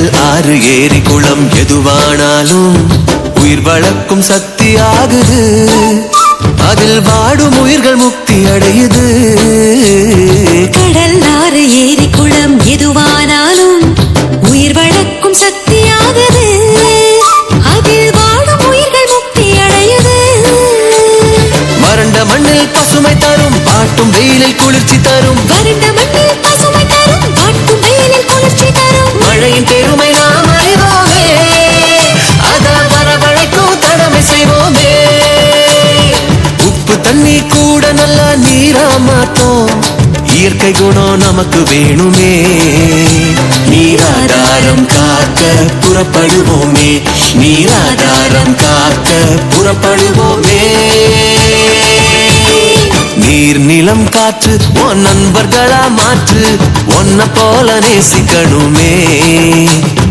கடல் ஆறு ஏரி குளம் எதுவானாலும் உயிர் வளர்க்கும் சக்தி ஆகுது. அதில் வாடும் உயிர்கள் முக்தி அடையுது. கடல் ஆறு ஏரி நல்லா நீரா இயற்கை குணம் நமக்கு வேணுமே. நீராதாரம் காக்க புறப்படுவோமே. நீராதாரம் காக்க புறப்படுவோமே. நீர் நிலம் காற்று உன் நண்பர்களா மாற்று. உன்னை போல நேசிக்கணுமே.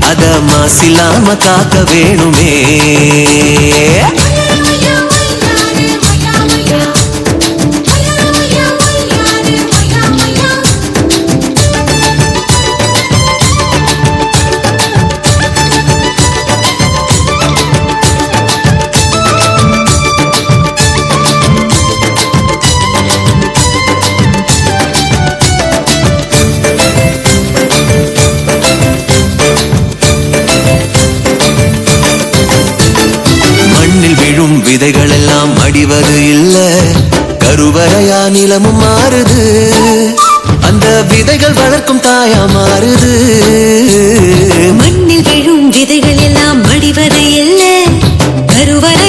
அத மாசில்லாம காக்க வேணுமே. விழும் எல்லாம் அடிவது இல்ல. கருவறையா நிலமும் மாறுது. அந்த விதைகள் வளர்க்கும் தாயா மாறுது. மண்ணில் விழும் விதைகள் எல்லாம் அடிவது இல்ல. கருவறை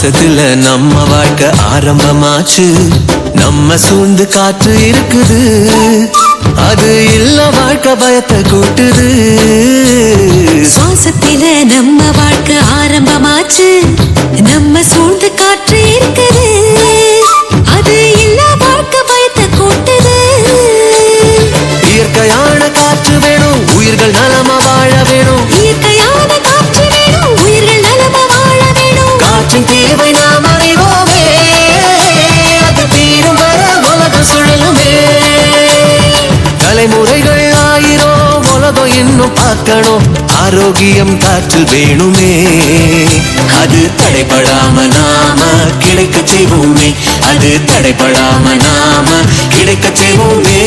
மாசத்துல நம்ம வாழ்க்கை ஆரம்பமாச்சு. நம்ம சூழ்ந்து காற்று இருக்குது. அது இல்ல வாழ்க்கை பயத்தை கூட்டுது. சுவாசத்தில நம்ம வாழ்க்கை ஆரம்பமாச்சு. நம்ம சூழ்ந்து காற்று இருக்குது. ஆரோக்கியம் காற்று வேணுமே. அது தடைப்படாம நாம கிடைக்க செய்வோமே. அது தடைப்படாம நாம கிடைக்க செய்வோமே.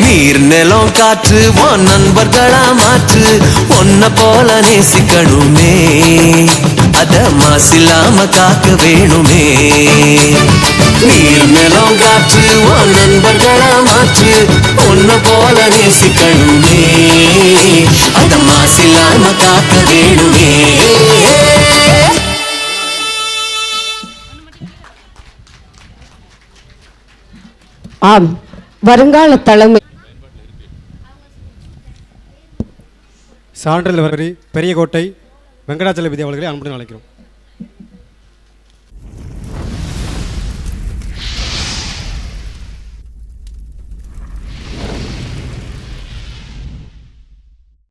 நீர் நிலம் காற்று உன் நண்பர்களா மாற்று உன்னை போல நேசிக்கணுமே. அத மாசில்லாம காக்க வேணுமே. நீர் நிலம் காற்று உன் நண்பர்களா மாற்று உன்னை போல நேசிக்கணுமே. காக்க வேணுமே. ஆம் வருங்கால தலைமை. சான்றிதழ் வரி பெரியகோட்டை வெங்கடாச்சலபதி அவர்களை அன்புடன் அழைக்கிறோம்.